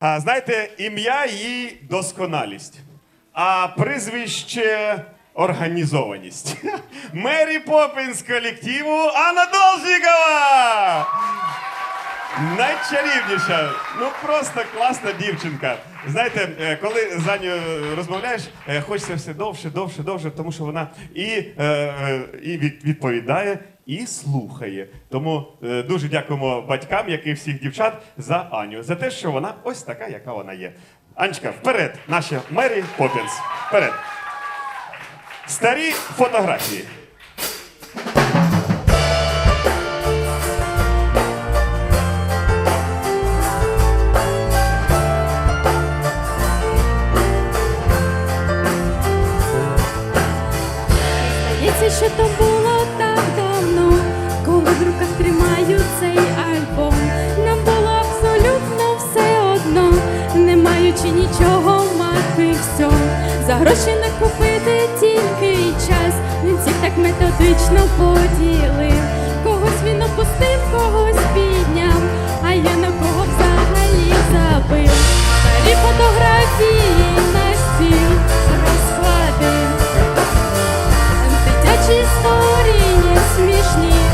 А знаєте, ім'я її досконалість, а прізвище організованість. Мері Поппінс колективу Анна Должникова! Найчарівніша, ну просто класна дівчинка. Знаєте, е, коли за нею розмовляєш, е, хочеться все довше, довше, довше, тому що вона і, е, е, і відповідає, і слухає. Тому е, дуже дякуємо батькам, як і всіх дівчат, за Аню, за те, що вона ось така, яка вона є. Анечка, вперед, наша Мері Поппінс. Вперед. Старі фотографії. Що то було маючи нічого мати все. За гроші не купити тільки час. Він всіх так методично поділив. Когось він опустив, когось підняв, а я на кого взагалі забив. Старі фотографії на стіл розкладив. Дитячі історії смішні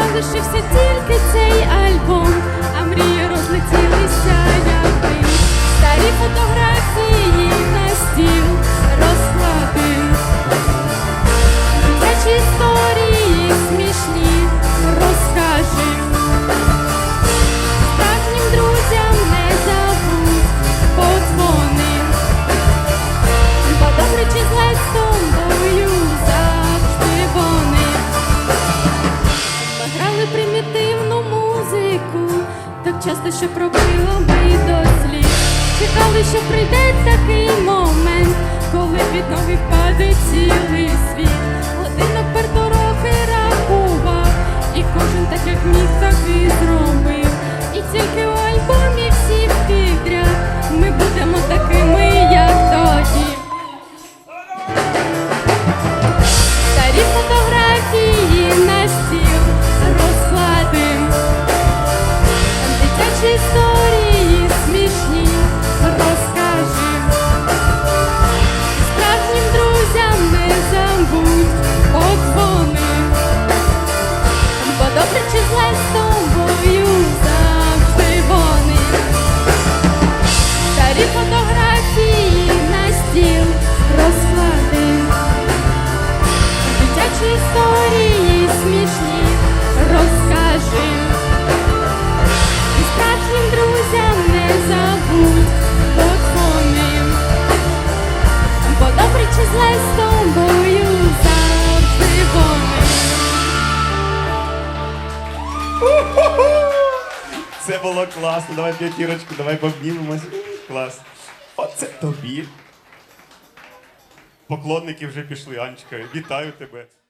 залишився тільки цей альбом, а мрії розлетілися як дим. Старі фотографії часто, що пробило мої до слів. Чекали, що прийде такий момент, коли під ноги впаде цілий світ. Було класно. Давай п'ятірочку, давай побнімемось. Клас. Оце тобі. Поклонники вже пішли, Анечка. Вітаю тебе.